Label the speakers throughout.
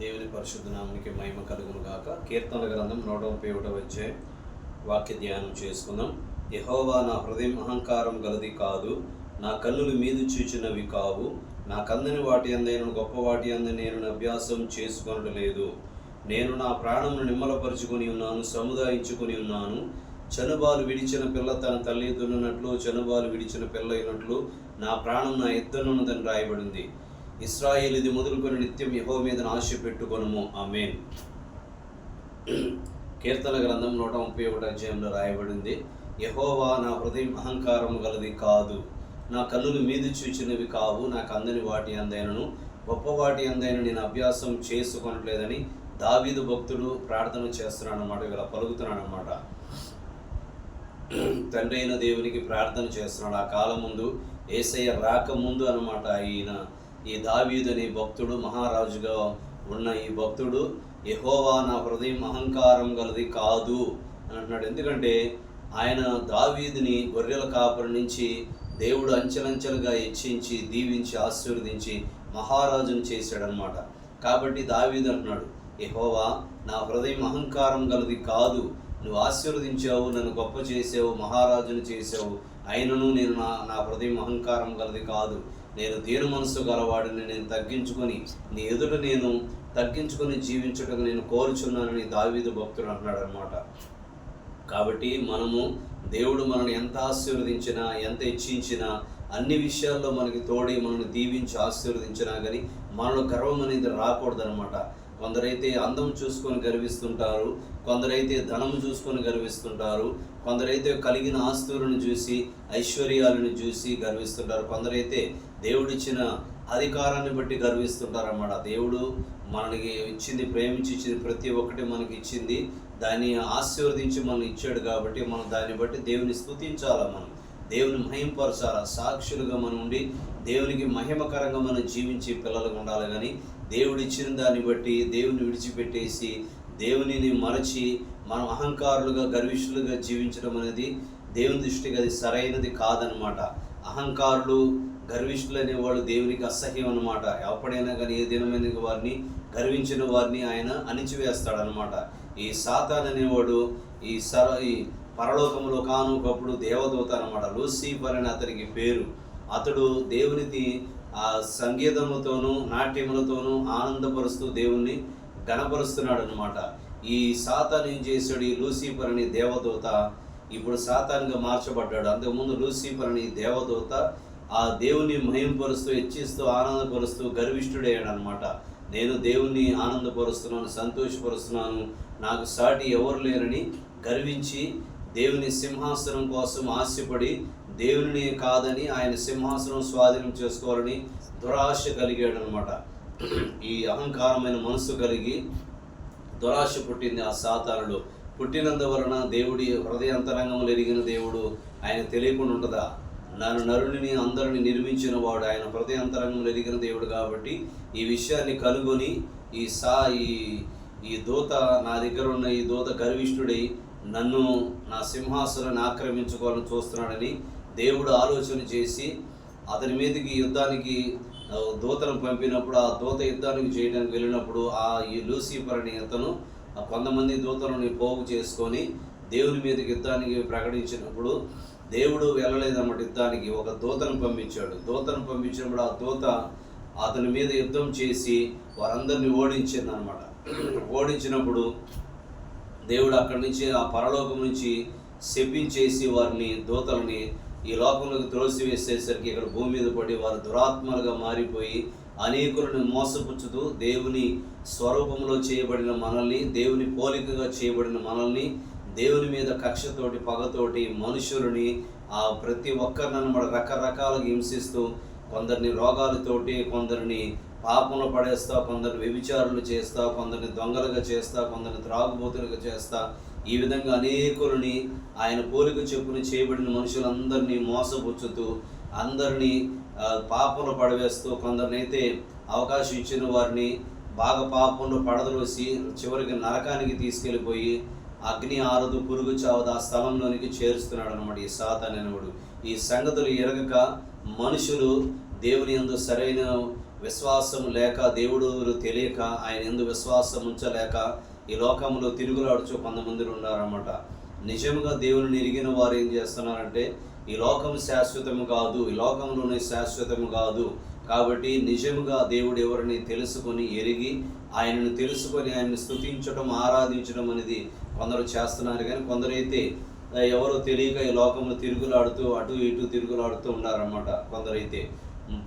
Speaker 1: దేవుని పరిశుద్ధ మహిమ కలుగును గాక. కీర్తన గ్రంథం నూట ముప్పై ఒకటో వచ్చే వాక్య ధ్యానం చేసుకుందాం. యహోవా నా హృదయం అహంకారం గలది కాదు. నా కన్నులు మీదు చూచినవి కావు. నా కందని వాటి అందైన గొప్ప వాటి అంద నేను అభ్యాసం చేసుకొనడం లేదు. నేను నా ప్రాణమును నిమ్మలపరుచుకొని ఉన్నాను సముదాయించుకొని ఉన్నాను. చనుబాలు విడిచిన పిల్ల తన తల్లి దున్నట్లు చనుబాలు విడిచిన పిల్ల అయినట్లు నా ప్రాణం నా ఎత్తునున్నదని రాయబడింది. ఇస్రాయేల్ ఇది మొదలుకొని నిత్యం యహో మీద ఆశ పెట్టుకొనుము. ఆమెన్. కీర్తన గ్రంథం నూట ముప్పై ఒకటి అధ్యాయంలో రాయబడింది యహోవా నా హృదయం అహంకారం గలది కాదు. నా కన్నులు మీది చూచినవి కావు నాకు అందని వాటి అందైనను గొప్ప వాటి అందైన నేను అభ్యాసం చేసుకొనట్లేదని దావీదు భక్తుడు ప్రార్థన చేస్తున్నాడు అనమాట ఇలా పలుకుతున్నాడు అనమాట తండ్రి అయిన దేవునికి ప్రార్థన చేస్తున్నాడు. ఆ కాలం ముందు ఏసయ్య రాకముందు అనమాట ఈయన ఈ దావీదుని భక్తుడు మహారాజుగా ఉన్న ఈ భక్తుడు యహోవా నా హృదయం అహంకారం గలది కాదు అని అంటున్నాడు. ఎందుకంటే ఆయన దావీదుని గొర్రెల కాపరి నుంచి దేవుడు అంచెలంచెలుగా హెచ్చించి దీవించి ఆశీర్వదించి మహారాజును చేశాడనమాట కాబట్టి దావీదు అంటున్నాడు యహోవా నా హృదయం అహంకారం గలది కాదు. నువ్వు ఆశీర్వదించావు నన్ను గొప్ప చేసావు మహారాజును చేసావు. అయినను నేను నా నా హృదయం అహంకారం గలది కాదు. నేను దేని మనసు గలవాడిని నేను తగ్గించుకొని నీ ఎదుట నేను తగ్గించుకొని జీవించటం నేను కోరుచున్నానని దావీదు భక్తుడు అన్నాడు అనమాట కాబట్టి మనము దేవుడు మనల్ని ఎంత ఆశీర్వదించినా ఎంత హెచ్చించినా అన్ని విషయాల్లో మనకి తోడి మనల్ని దీవించి ఆశీర్వదించినా కానీ మనలో గర్వం అనేది రాకూడదనమాట కొందరైతే అందం చూసుకొని గర్విస్తుంటారు కొందరైతే ధనం చూసుకొని గర్విస్తుంటారు కొందరైతే కలిగిన ఆస్తులను చూసి ఐశ్వర్యాలను చూసి గర్విస్తుంటారు కొందరైతే దేవుడిచ్చిన అధికారాన్ని బట్టి గర్విస్తుంటారన్నమాట. దేవుడు మనకి ఇచ్చింది ప్రేమించి ఇచ్చింది ప్రతి ఒక్కటి మనకి ఇచ్చింది దాన్ని ఆశీర్వదించి మనం ఇచ్చాడు కాబట్టి మనం దాన్ని బట్టి దేవుని స్థుతించాలా మనం? దేవుని మహింపరచాలా? సాక్షులుగా మనం ఉండి దేవునికి మహిమకరంగా మనం జీవించి పిల్లలుగా ఉండాలి కానీ దేవుడు ఇచ్చిన దాన్ని బట్టి దేవుని విడిచిపెట్టేసి దేవునిని మరచి మనం అహంకారులుగా గర్విష్ఠులుగా జీవించడం అనేది దేవుని దృష్టికి అది సరైనది కాదనమాట అహంకారులు గర్విష్ఠులు అనేవాళ్ళు దేవునికి అసహ్యం అనమాట ఎప్పుడైనా కానీ ఏ దినమైన వారిని గర్వించిన వారిని ఆయన అణిచివేస్తాడనమాట ఈ సాతాన్ అనేవాడు ఈ సర ఈ పరలోకంలో కానుకప్పుడు దేవదూత అనమాట లూసిఫర్ అని అతనికి పేరు. అతడు దేవునికి ఆ సంగీతములతోనూ నాట్యములతోనూ ఆనందపరుస్తూ దేవుణ్ణి గణపరుస్తున్నాడు అనమాట ఈ సాతాన్ ఏం చేశాడు? ఈ లూసిఫర్ అనే దేవదూత ఇప్పుడు సాతాన్గా మార్చబడ్డాడు. అంతకుముందు లూసిఫర్ అనే దేవదూత ఆ దేవుని మహింపరుస్తూ హెచ్చిస్తూ ఆనందపరుస్తూ గర్విష్ఠుడయ్యాడు అనమాట నేను దేవుణ్ణి ఆనందపరుస్తున్నాను సంతోషపరుస్తున్నాను. నాకు సాటి ఎవరు లేరని గర్వించి దేవుని సింహాసనం కోసం ఆశపడి దేవుని కాదని ఆయన సింహాసనం స్వాధీనం చేసుకోవాలని దురాశ కలిగాడు అనమాట ఈ అహంకారమైన మనసు కలిగి దురాశ పుట్టింది ఆ సాతానుడు. పుట్టినందువలన దేవుడి హృదయాంతరంగంలో ఎరిగిన దేవుడు ఆయన తెలియకుండా ఉంటుందా నన్ను నరుని అందరిని నిర్మించిన వాడు. ఆయన హృదయాంతరంగంలో ఎదిగిన దేవుడు కాబట్టి ఈ విషయాన్ని కనుగొని ఈ సా ఈ ఈ దూత నా దగ్గర ఉన్న ఈ దూత గర్విష్ఠుడై నన్ను నా సింహాసనాన్ని ఆక్రమించుకోవాలని చూస్తున్నాడని దేవుడు ఆలోచన చేసి అతని మీదకి యుద్ధానికి దూతను పంపినప్పుడు ఆ దూత యుద్ధానికి చేయడానికి వెళ్ళినప్పుడు ఆ ఈ లూసిఫర్ అనే అతను కొంతమంది దూతలను పోగు చేసుకొని దేవుని మీదకి యుద్ధానికి ప్రకటించినప్పుడు దేవుడు వెళ్ళలేదన్నమాట యుద్ధానికి. ఒక దూతను పంపించాడు. దూతను పంపించినప్పుడు ఆ దూత అతని మీద యుద్ధం చేసి వారందరినీ ఓడించింది అనమాట ఓడించినప్పుడు దేవుడు అక్కడి నుంచి ఆ పరలోకం నుంచి శపించేసి వారిని దూతలని ఈ లోకంలోకి త్రోసివేసేసరికి ఇక్కడ భూమి మీద పడి వారు దురాత్మలుగా మారిపోయి అనేకులను మోసపుచ్చుతూ దేవుని స్వరూపంలో చేయబడిన మనల్ని దేవుని పోలికగా చేయబడిన మనల్ని దేవుని మీద కక్షతోటి పగతోటి మనుషులని ఆ ప్రతి ఒక్కరిని మన రకరకాలుగా హింసిస్తూ కొందరిని రోగాలతోటి కొందరిని పాపంలో పడేస్తా కొందరు వ్యభిచారులు చేస్తా కొందరిని దొంగలుగా చేస్తా కొందరిని త్రాగుబోతులుగా చేస్తా ఈ విధంగా అనేకులని ఆయన పోలిక చెప్పుని చేయబడిన మనుషులందరినీ మోసపుచ్చుతూ అందరినీ పాపంలో పడవేస్తూ కొందరినైతే అవకాశం ఇచ్చిన వారిని బాగా పాపంలో పడదలోసి చివరికి నరకానికి తీసుకెళ్ళిపోయి అగ్ని ఆరదు పురుగు చావదు ఆ స్థలంలోనికి చేరుస్తున్నాడు అనమాట ఈ సాతాననుడు ఈ సంగతులు ఎరగక మనుషులు దేవుని ఎందు సరైన విశ్వాసం లేక దేవుడు తెలియక ఆయన ఎందు విశ్వాసం ఉంచలేక ఈ లోకంలో తిరుగులాడుచు కొంతమంది ఉన్నారన్నమాట. నిజంగా దేవుని ఎరిగిన వారు ఏం చేస్తున్నారంటే ఈ లోకం శాశ్వతము కాదు ఈ లోకంలోనే శాశ్వతము కాదు. కాబట్టి నిజముగా దేవుడు ఎవరిని తెలుసుకొని ఎరిగి ఆయనను తెలుసుకొని ఆయన్ని స్థుతించడం ఆరాధించడం అనేది కొందరు చేస్తున్నారు కానీ కొందరైతే ఎవరో తెలియక ఈ లోకంలో తిరుగులాడుతూ అటు ఇటు తిరుగులాడుతూ ఉన్నారన్నమాట కొందరైతే.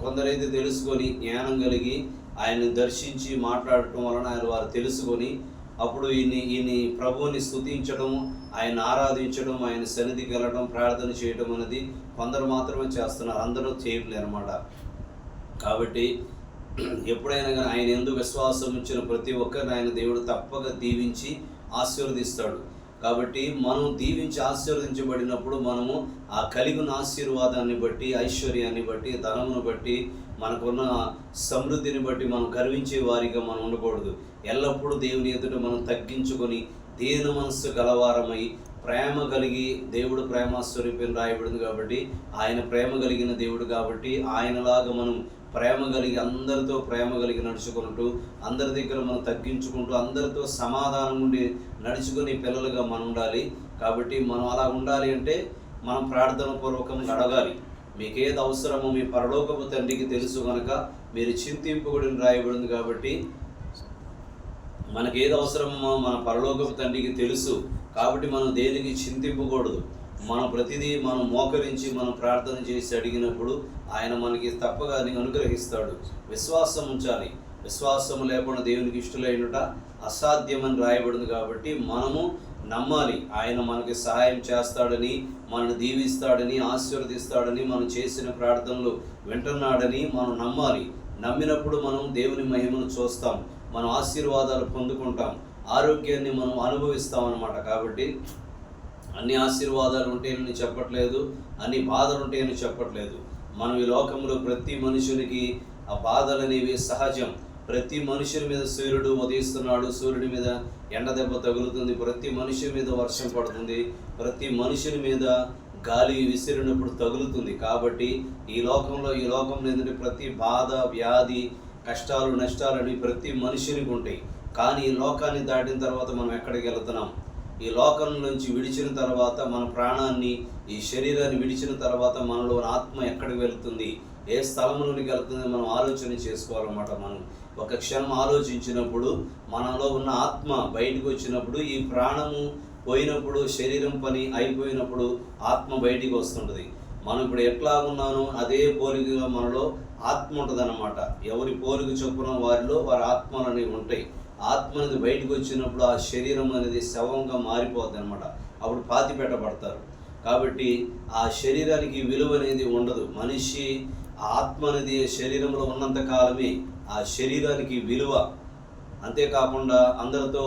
Speaker 1: కొందరైతే తెలుసుకొని జ్ఞానం కలిగి ఆయన్ని దర్శించి మాట్లాడటం వలన ఆయన వారు తెలుసుకొని అప్పుడు ఈయన్ని ఈయన్ని ప్రభువుని స్తుతించడం ఆయన ఆరాధించడం ఆయన సన్నిధికి వెళ్ళడం ప్రార్థన చేయడం అనేది కొందరు మాత్రమే చేస్తున్నారు. అందరూ చేయట్లేరు అనమాట కాబట్టి ఎప్పుడైనా కానీ ఆయన ఎందుకు విశ్వాసం ఇచ్చిన ప్రతి ఒక్కరిని ఆయన దేవుడు తప్పక దీవించి ఆశీర్వదిస్తాడు. కాబట్టి మనం దీవించి ఆశీర్వదించబడినప్పుడు మనము ఆ కలిగిన ఆశీర్వాదాన్ని బట్టి ఐశ్వర్యాన్ని బట్టి ధనమును బట్టి మనకున్న సమృద్ధిని బట్టి మనం గర్వించే వారిగా మనం ఉండకూడదు. ఎల్లప్పుడూ దేవుని ఎదుట మనం తగ్గించుకొని దీన మనస్సు గలవారమై ప్రేమ కలిగి దేవుడు ప్రేమ స్వరూపం రాయబడింది కాబట్టి ఆయన ప్రేమ కలిగిన దేవుడు కాబట్టి ఆయనలాగా మనం ప్రేమ కలిగి అందరితో ప్రేమ కలిగి నడుచుకుంటూ అందరి దగ్గర మనం తగ్గించుకుంటూ అందరితో సమాధానం ఉండి నడుచుకునే పిల్లలుగా మనం ఉండాలి. కాబట్టి మనం అలా ఉండాలి అంటే మనం ప్రార్థన పూర్వకంగా అడగాలి మీకు ఏది అవసరమో మీ పరలోకపు తండ్రికి తెలుసు కనుక మీరు చింతింపబడిన రాయబడింది కాబట్టి మనకి ఏది అవసరమో మన పరలోకపు తండ్రికి తెలుసు. కాబట్టి మనం దేనికి చింతింపకూడదు? మనం ప్రతిదీ మనం మోకరించి మనం ప్రార్థన చేసి అడిగినప్పుడు ఆయన మనకి తప్పగా అనుగ్రహిస్తాడు. విశ్వాసం ఉంచాలి. విశ్వాసం లేకుండా దేవునికి ఇష్టలైనట అసాధ్యమని రాయబడింది కాబట్టి మనము నమ్మాలి. ఆయన మనకి సహాయం చేస్తాడని మనల్ని దీవిస్తాడని ఆశీర్వదిస్తాడని మనం చేసిన ప్రార్థనలు వింటున్నాడని మనం నమ్మాలి. నమ్మినప్పుడు మనం దేవుని మహిమను చూస్తాం. మనం ఆశీర్వాదాలు పొందుకుంటాం. ఆరోగ్యాన్ని మనం అనుభవిస్తాం అన్నమాట కాబట్టి అన్ని ఆశీర్వాదాలు ఉంటాయని చెప్పట్లేదు అన్ని బాధలు ఉంటాయని చెప్పట్లేదు. మనం ఈ లోకంలో ప్రతి మనుషునికి ఆ బాధలు అనేవి సహజం. ప్రతి మనుషుని మీద సూర్యుడు ఉదయిస్తున్నాడు సూర్యుడి మీద ఎండ దెబ్బ తగులుతుంది ప్రతి మనిషి మీద వర్షం పడుతుంది ప్రతి మనుషుని మీద గాలి విసిరినప్పుడు తగులుతుంది. కాబట్టి ఈ లోకంలో ఈ లోకంలో ఏంటంటే ప్రతి బాధ వ్యాధి కష్టాలు నష్టాలు అనేవి ప్రతి మనుషునికి ఉంటాయి. కానీ ఈ లోకాన్ని దాటిన తర్వాత మనం ఎక్కడికి వెళ్తున్నాం? ఈ లోకం నుంచి విడిచిన తర్వాత మన ప్రాణాన్ని ఈ శరీరాన్ని విడిచిన తర్వాత మనలో ఆత్మ ఎక్కడికి వెళుతుంది? ఏ స్థలంలోనికి వెళ్తుంది మనం ఆలోచన చేసుకోవాలన్నమాట మనం. ఒక క్షణం ఆలోచించినప్పుడు మనలో ఉన్న ఆత్మ బయటకు వచ్చినప్పుడు ఈ ప్రాణము పోయినప్పుడు శరీరం పని అయిపోయినప్పుడు ఆత్మ బయటికి వస్తుంటుంది. మనం ఇప్పుడు ఎట్లా ఉన్నానో అదే పోలికగా మనలో ఆత్మ ఉంటుంది ఎవరి పోలిక చొప్పున వారిలో వారి ఆత్మలు అనేవి ఉంటాయి. ఆత్మ అనేది బయటకు వచ్చినప్పుడు ఆ శరీరం అనేది శవంగా మారిపోద్ది అనమాట అప్పుడు పాతి పెట్టబడతారు కాబట్టి ఆ శరీరానికి విలువ అనేది ఉండదు. మనిషి ఆ ఆత్మ అనేది శరీరంలో ఉన్నంత కాలమే ఆ శరీరానికి విలువ. అంతేకాకుండా అందరితో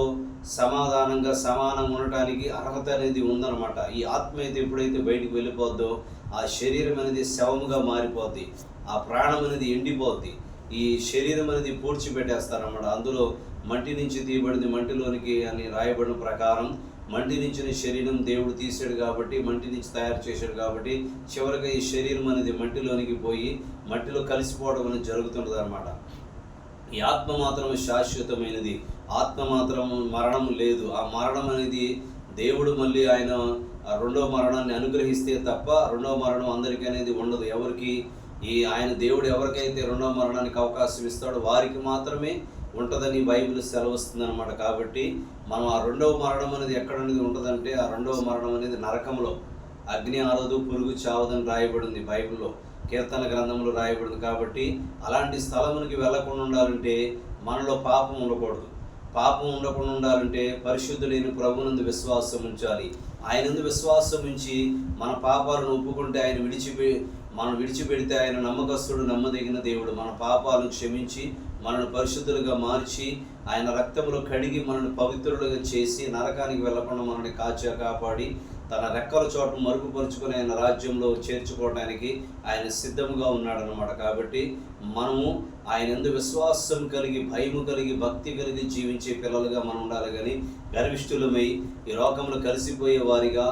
Speaker 1: సమాధానంగా సమానంగా ఉండటానికి అర్హత అనేది ఉందన్నమాట. ఈ ఆత్మ అయితే ఎప్పుడైతే బయటికి వెళ్ళిపోద్దో ఆ శరీరం అనేది శవముగా మారిపోద్ది. ఆ ప్రాణం అనేది ఎండిపోద్ది. ఈ శరీరం అనేది పూడ్చిపెట్టేస్తారన్నమాట. అందులో మట్టి నుంచి తీయబడింది మట్టిలోనికి అని రాయబడిన ప్రకారం మట్టి నుంచి శరీరం దేవుడు తీశాడు కాబట్టి మట్టి నుంచి తయారు చేశాడు కాబట్టి చివరిగా ఈ శరీరం అనేది మట్టిలోనికి పోయి మట్టిలో కలిసిపోవడం అనేది జరుగుతుంటుంది అనమాట ఈ ఆత్మ మాత్రం శాశ్వతమైనది. ఆత్మ మాత్రం మరణం లేదు. ఆ మరణం అనేది దేవుడు మళ్ళీ ఆయన రెండో మరణాన్ని అనుగ్రహిస్తే తప్ప రెండో మరణం అందరికీ అనేది ఉండదు. ఎవరికి? ఈ ఆయన దేవుడు ఎవరికైతే రెండో మరణానికి అవకాశం ఇస్తాడో వారికి మాత్రమే ఉంటుందని బైబిల్ సెలవుస్తుంది అనమాట కాబట్టి మనం ఆ రెండవ మరణం అనేది ఎక్కడ అనేది ఉంటుందంటే ఆ రెండవ మరణం అనేది నరకంలో. అగ్ని ఆరదు పురుగు చావదని రాయబడింది బైబిల్లో. కీర్తన గ్రంథంలో రాయబడింది. కాబట్టి అలాంటి స్థలమునికి వెళ్ళకుండా ఉండాలంటే మనలో పాపం ఉండకూడదు. పాపం ఉండకుండా ఉండాలంటే పరిశుద్ధులైన ప్రభునందు విశ్వాసం ఉంచాలి. ఆయనందు విశ్వాసం ఉంచి మన పాపాలను ఒప్పుకుంటే ఆయన విడిచిపె మనం విడిచిపెడితే ఆయన నమ్మకస్తుడు నమ్మదగిన దేవుడు. మన పాపాలను క్షమించి మనల్ని పరిశుద్ధులుగా మార్చి ఆయన రక్తంలో కడిగి మనల్ని పవిత్రులుగా చేసి నరకానికి వెళ్ళకుండా మనల్ని కాచా కాపాడి తన రెక్కల చోట మరుగుపరుచుకొని ఆయన రాజ్యంలో చేర్చుకోవడానికి ఆయన సిద్ధంగా ఉన్నాడనమాట కాబట్టి మనము ఆయన ఎందు విశ్వాసం కలిగి భయము కలిగి భక్తి కలిగి జీవించే పిల్లలుగా మనం ఉండాలి. కానీ గర్విష్ఠులమై ఈ లోకంలో కలిసిపోయే వారిగా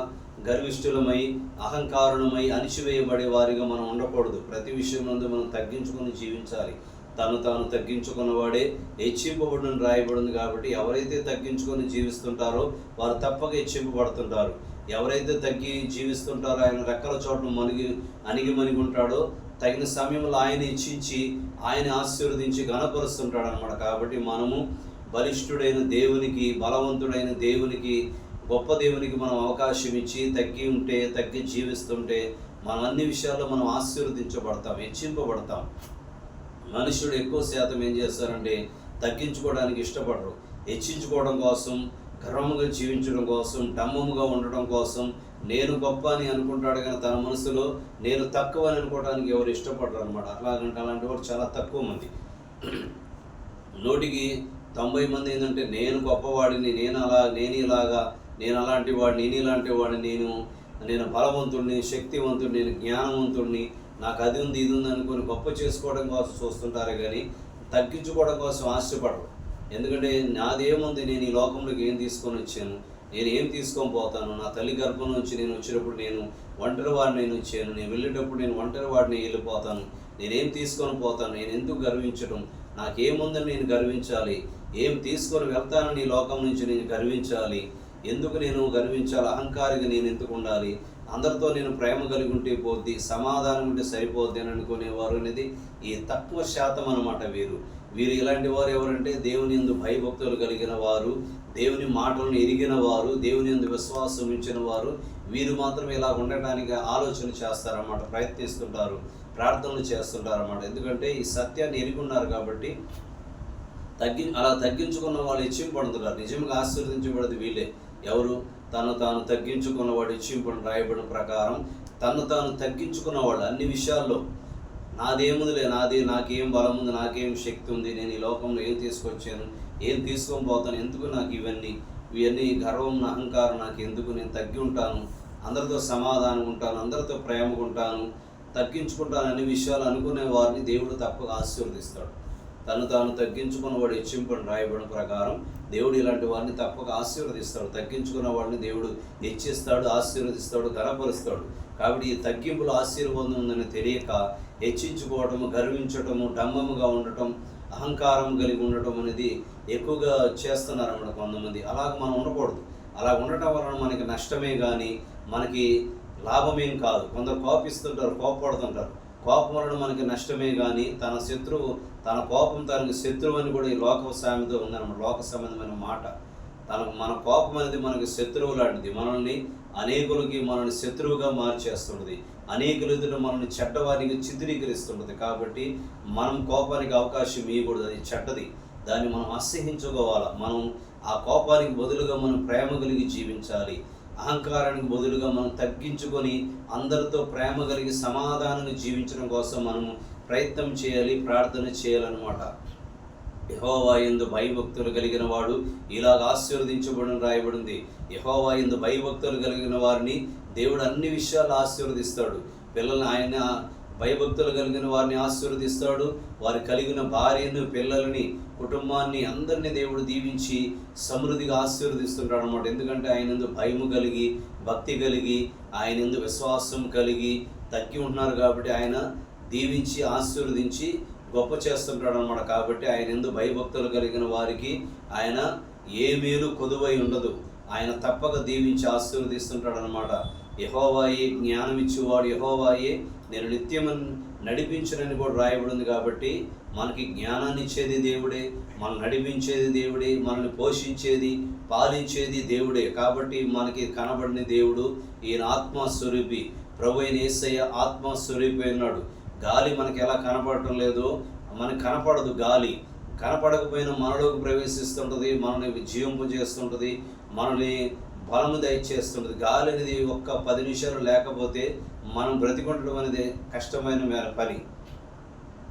Speaker 1: గర్విష్ఠులమై అహంకారులమై అణిచివేయబడే వారిగా మనం ఉండకూడదు. ప్రతి విషయం నందు మనం తగ్గించుకొని జీవించాలి. తను తాను తగ్గించుకున్నవాడే హెచ్చింపబడిన రాయబడింది కాబట్టి ఎవరైతే తగ్గించుకొని జీవిస్తుంటారో వారు తప్పక హెచ్చింపబడుతుంటారు. ఎవరైతే తగ్గి జీవిస్తుంటారో ఆయన రెక్కల చోట్ల మనిగి అణిగి మణిగి ఉంటాడో తగిన సమయంలో ఆయన ఇచ్చించి ఆయన ఆశీర్వదించి ఘనపరుస్తుంటాడు అనమాట కాబట్టి మనము బలిష్ఠుడైన దేవునికి బలవంతుడైన దేవునికి గొప్ప దేవునికి మనం అవకాశం ఇచ్చి తగ్గి ఉంటే తగ్గి జీవిస్తుంటే మనం అన్ని విషయాల్లో మనం ఆశీర్వదించబడతాం హెచ్చింపబడతాం. మనుషుడు ఎక్కువ శాతం ఏం చేస్తారంటే తగ్గించుకోవడానికి ఇష్టపడరు. హెచ్చించుకోవడం కోసం గర్వముగా జీవించడం కోసం డమ్మముగా ఉండడం కోసం నేను గొప్ప అని అనుకుంటాడు కానీ తన మనసులో నేను తక్కువ అని అనుకోవడానికి ఎవరు ఇష్టపడరు అనమాట అట్లాగంటే అలాంటి వారు చాలా తక్కువ మంది. నూటికి తొంభై మంది ఏంటంటే నేను గొప్పవాడిని నేను అలా నేను ఇలాగా నేను అలాంటి వాడిని నేను ఇలాంటి వాడిని నేను నేను బలవంతుడిని శక్తివంతుడిని నేను జ్ఞానవంతుడిని నాకు అది ఉంది ఇది ఉంది అనుకుని గొప్ప చేసుకోవడం కోసం చూస్తుంటారే కానీ తగ్గించుకోవడం కోసం ఆశపడరు. ఎందుకంటే నాదేముంది నేను ఈ లోకంలోకి ఏం తీసుకొని వచ్చాను నేను ఏం తీసుకొని పోతాను నా తల్లి గర్భం నుంచి నేను వచ్చినప్పుడు నేను ఒంటరి వాడిని నేను వచ్చాను నేను వెళ్ళేటప్పుడు నేను ఒంటరి వాడిని వెళ్ళిపోతాను నేనేం తీసుకొని పోతాను నేను ఎందుకు గర్వించడం నాకేముందని నేను గర్వించాలి ఏం తీసుకొని వెళ్తానని ఈ లోకం నుంచి నేను గర్వించాలి ఎందుకు నేను గర్వించాలి? అహంకారిగా నేను ఎందుకు ఉండాలి? అందరితో నేను ప్రేమ కలిగి ఉంటే పోద్ది సమాధానం ఉంటే సరిపోద్ది అని అనుకునేవారు అనేది ఈ తక్కువ శాతం అనమాట వీరు. వీరు ఇలాంటి వారు ఎవరంటే దేవుని ఎందు భయభక్తులు కలిగిన వారు దేవుని మాటలను ఎరిగిన వారు దేవుని ఎందు విశ్వాసం ఉంచిన వారు. వీరు మాత్రం ఇలా ఉండటానికి ఆలోచన చేస్తారన్నమాట ప్రయత్నిస్తుంటారు ప్రార్థనలు చేస్తుంటారన్నమాట. ఎందుకంటే ఈ సత్యాన్ని ఎరిగి ఉన్నారు కాబట్టి తగ్గి అలా తగ్గించుకున్న వాళ్ళు ఇచ్చింపడుతున్నారు నిజంగా ఆశీర్వదించబడదు వీళ్ళే. ఎవరు? తను తాను తగ్గించుకున్నవాడు హెచ్చింపడం రాయబడిన ప్రకారం తను తాను తగ్గించుకున్నవాడు అన్ని విషయాల్లో నాదేముందిలే నాది నాకేం బలం ఉంది నాకేం శక్తి ఉంది నేను ఈ లోకంలో ఏం తీసుకొచ్చాను ఏం తీసుకొని పోతాను ఎందుకు నాకు ఇవన్నీ? ఇవన్నీ గర్వం నా అహంకారం నాకు ఎందుకు నేను తగ్గి ఉంటాను అందరితో సమాధానం ఉంటాను అందరితో ప్రేమగా ఉంటాను తగ్గించుకుంటాను అన్ని విషయాలు అనుకునే వారిని దేవుడు తప్పక ఆశీర్వదిస్తాడు. తను తాను తగ్గించుకున్న వాడు హెచ్చింపని రాయబడిన ప్రకారం దేవుడు ఇలాంటి వారిని తప్పక ఆశీర్వదిస్తాడు. తగ్గించుకున్న వాడిని దేవుడు హెచ్చిస్తాడు ఆశీర్వదిస్తాడు గనపరుస్తాడు కాబట్టి ఈ తగ్గింపులో ఆశీర్వాదం ఉందని తెలియక హెచ్చించుకోవటము గర్వించటము డంబముగా ఉండటం అహంకారం కలిగి ఉండటం అనేది ఎక్కువగా చేస్తున్నారు అన్నమాట కొంతమంది. అలాగ మనం ఉండకూడదు. అలా ఉండటం వలన మనకి నష్టమే కానీ మనకి లాభమేం కాదు. కొందరు కోపిస్తుంటారు కోపపడుతుంటారు. కోపం వలన మనకి నష్టమే కానీ తన శత్రువు తన కోపం తనకి శత్రువు అని కూడా ఈ లోక సామెత ఉందన్నమాట. లోక సంబంధమైన మాట. తనకు మన కోపం అనేది మనకి శత్రువు లాంటిది. మనల్ని అనేకులకి మనల్ని శత్రువుగా మార్చేస్తున్నది అనేకులు ఎదుట మనల్ని చెడ్డవారికి చిత్రీకరిస్తుంటుంది. కాబట్టి మనం కోపానికి అవకాశం ఇవ్వకూడదు. అది చెడ్డది. దాన్ని మనం అసహించుకోవాలి మనం ఆ కోపానికి బదులుగా మనం ప్రేమ కలిగి జీవించాలి. అహంకారానికి బదులుగా మనం తగ్గించుకొని అందరితో ప్రేమ కలిగి సమాధానంగా జీవించడం కోసం మనము ప్రయత్నం చేయాలి ప్రార్థన చేయాలన్నమాట. యహోవా ఎందు భయభక్తులు కలిగిన వాడు ఇలాగ ఆశీర్వదించబడిన రాయబడింది. యహోవా ఎందు భయభక్తులు కలిగిన వారిని దేవుడు అన్ని విషయాలు ఆశీర్వదిస్తాడు. పిల్లల్ని ఆయన భయభక్తులు కలిగిన వారిని ఆశీర్వదిస్తాడు. వారు కలిగిన భార్యను పిల్లలని కుటుంబాన్ని అందరినీ దేవుడు దీవించి సమృద్ధిగా ఆశీర్వదిస్తుంటాడు అనమాట ఎందుకంటే ఆయన ఎందు భయము కలిగి భక్తి కలిగి ఆయన ఎందు విశ్వాసం కలిగి తగ్గి ఉంటున్నారు కాబట్టి ఆయన దీవించి ఆశీర్వదించి గొప్ప చేస్తుంటాడు అనమాట కాబట్టి ఆయన ఎందు భయభక్తులు కలిగిన వారికి ఆయన ఏ మేలు కొదువై ఉండదు. ఆయన తప్పక దీవించి ఆశీర్వదిస్తుంటాడు అనమాట యహోవాయే జ్ఞానం ఇచ్చేవాడు యహోవాయే నేను నిత్యం నడిపించనని కూడా రాయబడింది కాబట్టి మనకి జ్ఞానాన్ని ఇచ్చేది దేవుడే మనం నడిపించేది దేవుడే మనల్ని పోషించేది పాలించేది దేవుడే. కాబట్టి మనకి కనబడిన దేవుడు ఈయన ఆత్మస్వరూపి. ప్రభు అయిన ఏసయ్య ఆత్మస్వరూపి ఉన్నాడు గాలి మనకి ఎలా కనపడటం లేదో మనకి కనపడదు గాలి. కనపడకపోయినా మనలోకి ప్రవేశిస్తుంటుంది మనల్ని జీవింపు చేస్తుంటుంది మనల్ని బలము దయచేస్తుంటుంది. గాలి అనేది ఒక్క పది నిమిషాలు లేకపోతే మనం బ్రతికుండడం అనేది కష్టమైన మేర పని.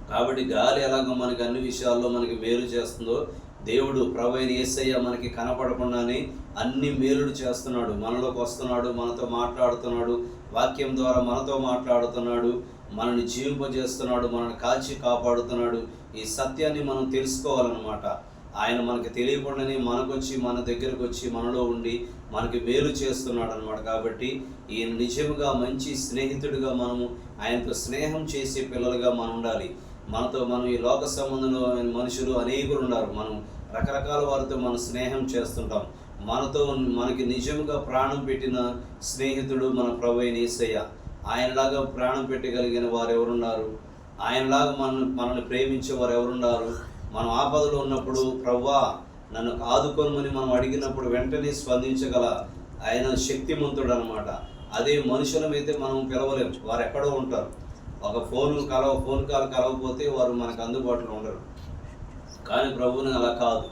Speaker 1: కాబట్టి గాలి ఎలాగో మనకి అన్ని విషయాల్లో మనకి మేలు చేస్తుందో దేవుడు ప్రభైన ఏసయ్య మనకి కనపడకుండానే అన్ని మేలుడు చేస్తున్నాడు. మనలోకి వస్తున్నాడు మనతో మాట్లాడుతున్నాడు వాక్యం ద్వారా మనతో మాట్లాడుతున్నాడు. మనల్ని జీవింపజేస్తున్నాడు మనల్ని కాల్చి కాపాడుతున్నాడు. ఈ సత్యాన్ని మనం తెలుసుకోవాలన్నమాట. ఆయన మనకి తెలియకుండానే మనకొచ్చి మన దగ్గరకు వచ్చి మనలో ఉండి మనకి మేలు చేస్తున్నాడు అనమాట కాబట్టి ఈయన నిజముగా మంచి స్నేహితుడిగా మనము ఆయనతో స్నేహం చేసే పిల్లలుగా మనం ఉండాలి. మనతో మనం ఈ లోక సంబంధమైన మనుషులు అనేకులు ఉన్నారు. మనం రకరకాల వారితో మనం స్నేహం చేస్తుంటాం. మనతో మనకి నిజంగా ప్రాణం పెట్టిన స్నేహితుడు మన ప్రభు అయిన ఆయనలాగా ప్రాణం పెట్టగలిగిన వారు ఎవరున్నారు ఆయనలాగా మన మనల్ని ప్రేమించే వారు ఎవరున్నారు మనం ఆపదలో ఉన్నప్పుడు ప్రవ్వా నన్ను ఆదుకోమని మనం అడిగినప్పుడు వెంటనే స్పందించగల ఆయన శక్తిమంతుడు అనమాట అదే మనుషులమైతే మనం పిలవలేము వారు ఎక్కడో ఉంటారు. ఒక ఫోన్ కలవ ఫోన్ కాల్ కలవకపోతే వారు మనకు అందుబాటులో ఉండరు. కానీ ప్రభువుని అలా కాదు.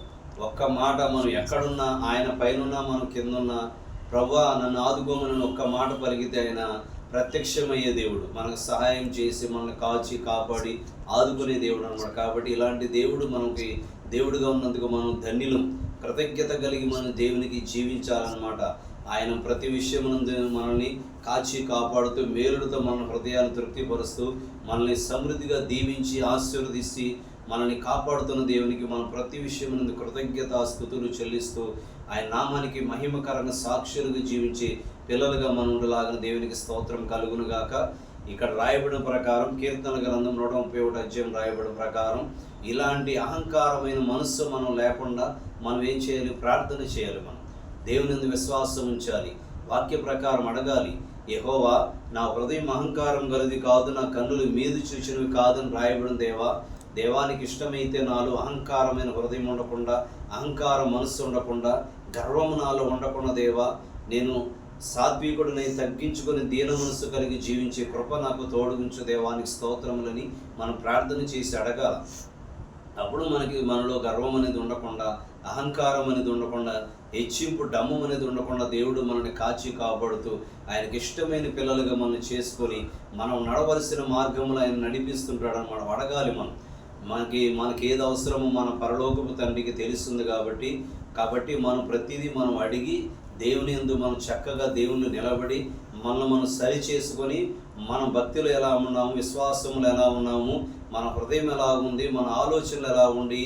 Speaker 1: ఒక్క మాట మనం ఎక్కడున్నా ఆయన పైనున్నా మనం కిందున్నా ప్రభా నన్ను ఆదుకోమని ఒక్క మాట పలికితే ఆయన ప్రత్యక్షమయ్యే దేవుడు. మనకు సహాయం చేసి మనల్ని కాచి కాపాడి ఆదుకునే దేవుడు అనమాట కాబట్టి ఇలాంటి దేవుడు మనకి దేవుడుగా ఉన్నందుకు మనం ధన్యులం. కృతజ్ఞత కలిగి మనం దేవునికి జీవించాలన్నమాట. ఆయన ప్రతి విషయమునందు మనల్ని కాచి కాపాడుతూ మేలుడితో మన హృదయాన్ని తృప్తిపరుస్తూ మనల్ని సమృద్ధిగా దీవించి ఆశీర్వదిసి మనల్ని కాపాడుతున్న దేవునికి మనం ప్రతి విషయం కృతజ్ఞత స్థుతులు చెల్లిస్తూ ఆయన నామానికి మహిమకరంగా సాక్షులుగా జీవించి పిల్లలుగా మనం దేవునికి స్తోత్రం కలుగును గాక. ఇక్కడ రాయబడిన ప్రకారం కీర్తన గ్రంథం నూట ముప్పై ఒకటి అధ్యాయం రాయబడిన ప్రకారం ఇలాంటి అహంకారమైన మనస్సు మనం లేకుండా మనం ఏం చేయాలి? ప్రార్థన చేయాలి మనం. దేవుని విశ్వాసం ఉంచాలి. వాక్య ప్రకారం అడగాలి. యహోవా నా హృదయం అహంకారం గలది కాదు నా కన్నులు మీదు చూచినవి కాదని రాయబడిన దేవా దేవానికి ఇష్టమైతే నాలో అహంకారమైన హృదయం ఉండకుండా అహంకార మనస్సు ఉండకుండా గర్వము నాలో ఉండకుండా దేవా నేను సాత్వికుడిని తగ్గించుకొని దీన మనసు కలిగి జీవించే కృప నాకు తోడుగుంచు దేవానికి స్తోత్రములని మనం ప్రార్థన చేసి అడగాల. అప్పుడు మనకి మనలో గర్వం అనేది ఉండకుండా అహంకారం అనేది ఉండకుండా హెచ్చింపు డమ్ము అనేది ఉండకుండా దేవుడు మనల్ని కాచి కాపాడుతూ ఆయనకి ఇష్టమైన పిల్లలుగా మనం చేసుకొని మనం నడవలసిన మార్గంలో ఆయన నడిపిస్తుంటాడని మనం అడగాలి మనం. మనకి మనకి ఏది అవసరమో మన పరలోకపు తండ్రికి తెలుస్తుంది కాబట్టి కాబట్టి మనం ప్రతిదీ మనం అడిగి దేవుని యందు మనం చక్కగా దేవుణ్ణి నిలబడి మనల్ని మనం సరి చేసుకొని మన భక్తులు ఎలా ఉన్నాము విశ్వాసములు ఎలా ఉన్నాము మన హృదయం ఎలా ఉంది మన ఆలోచనలు ఎలా ఉండి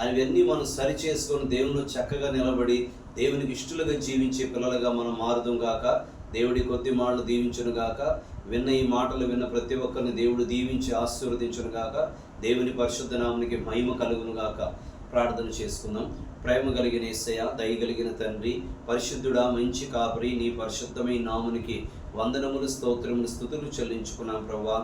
Speaker 1: అవన్నీ మనం సరి చేసుకొని దేవుని చక్కగా నిలబడి దేవునికి ఇష్టలుగా జీవించే పిల్లలుగా మనం మారుదాం గాక. దేవుడి కొద్ది మాటలు దీవించును గాక. విన్న ఈ మాటలు విన్న ప్రతి ఒక్కరిని దేవుడు దీవించి ఆశీర్వదించును గాక. దేవుని పరిశుద్ధ నామునికి మహిమ కలుగును గాక. ప్రార్థన చేసుకుందాం. ప్రేమ కలిగిన ఏసయ్య దయ కలిగిన తండ్రి పరిశుద్ధుడా మంచి కాపరి నీ పరిశుద్ధమైన నామునికి వందనములు స్తోత్రములు స్థుతులు చెల్లించుకున్నాం ప్రభా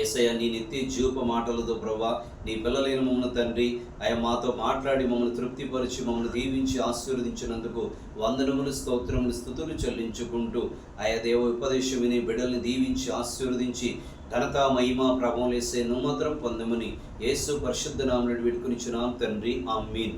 Speaker 1: ఏసయ్య నీ నిత్య జీవప మాటలతో ప్రభా నీ పిల్లలైన మమ్మల్ని తండ్రి ఆయన మాతో మాట్లాడి మమ్మల్ని తృప్తిపరిచి మమ్మల్ని దీవించి ఆశీర్వదించినందుకు వందనములు స్తోత్రములు స్థుతులు చెల్లించుకుంటూ ఆయా దేవ ఉపదేశం విని బిడ్డల్ని దీవించి ఆశీర్వదించి ఘనత మహిమ ప్రభావం వేసే నుమాత్రం పొందమని యేసు పరిశుద్ధ నామని వేడుకునిచున్నాం తండ్రి. ఆ మీన్